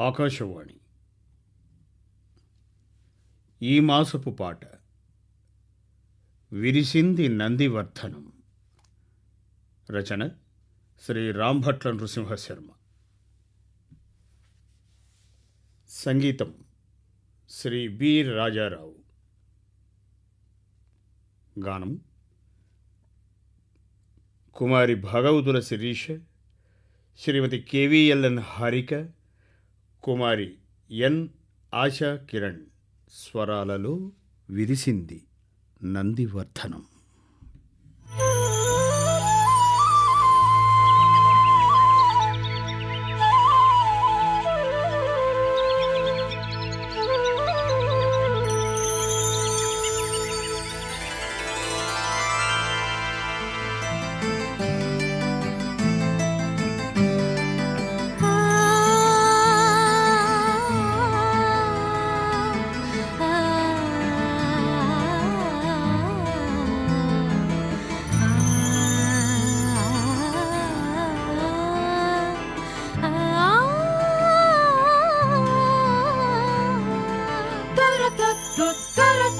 ఆకాశవాణి. ఈ మాసపు పాట విరిసింది నందివర్ధనం. రచన శ్రీ రాంభట్ల నృసింహశర్మ. సంగీతం శ్రీ బి రాజారావు. గానం కుమారి భగవతుల శిరీష శ్రీమతి కేవీఎల్ఎన్ హారిక కుమారి ఎన్. ఆశా కిరణ్ స్వరాలలో విరిసింది నందివర్ధనం. Good, good,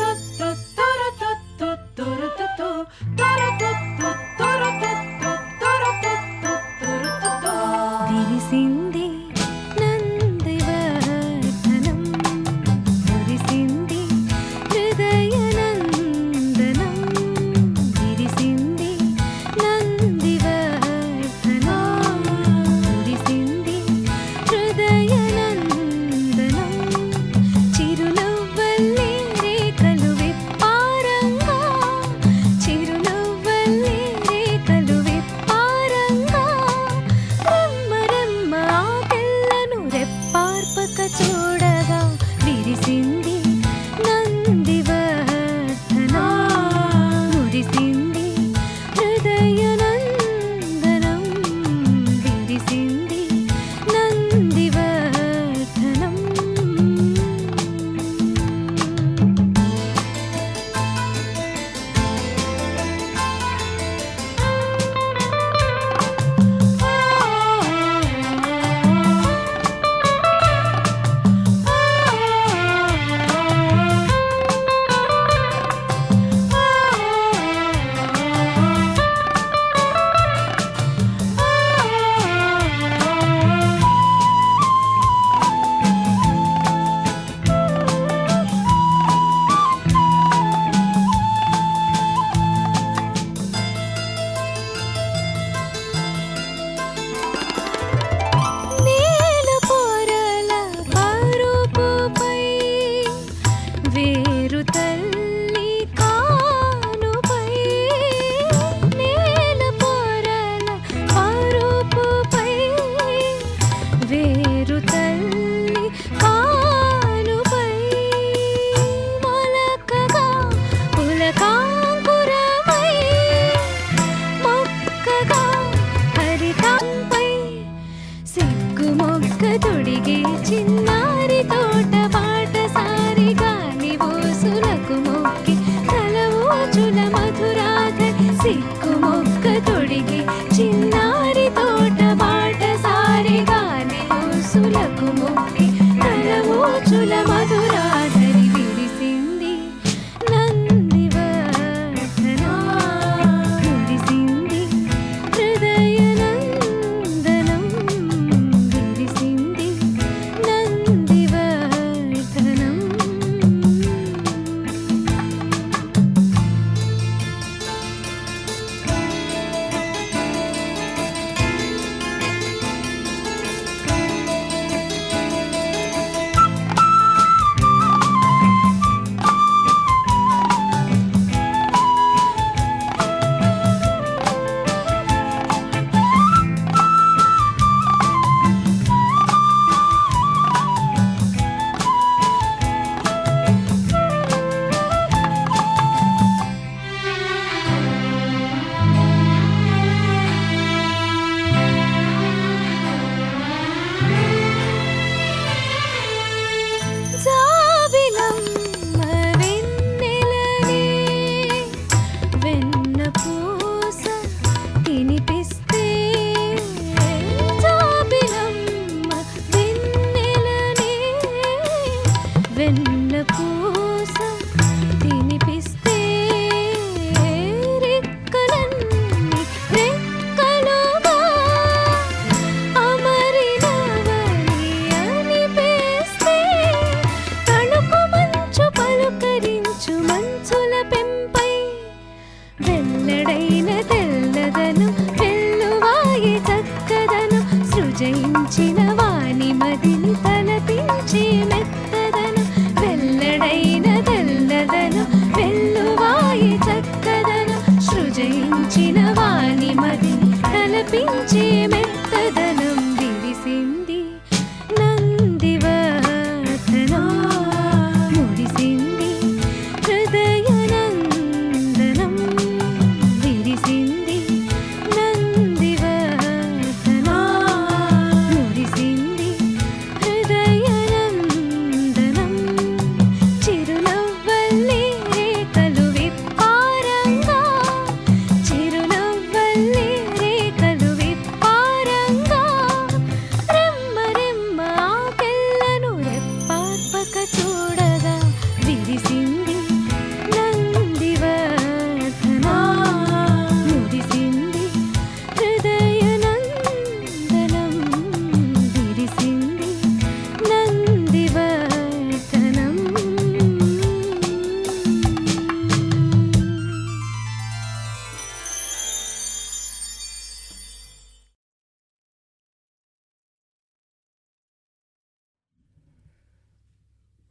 Hello.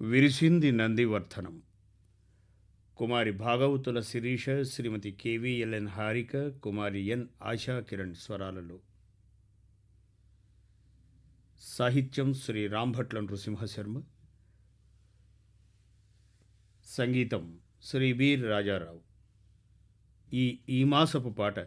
విరిసింది నందివర్ధనం. కుమారి భాగవతుల శిరీష శ్రీమతి కేవీఎల్ఎన్ హారిక కుమారి ఎన్. ఆశా కిరణ్ స్వరాలలో. సాహిత్యం శ్రీ రాంభట్ల నృసింహశర్మ. సంగీతం శ్రీ వీర్ రాజారావు. ఈ ఈ మాసపు పాట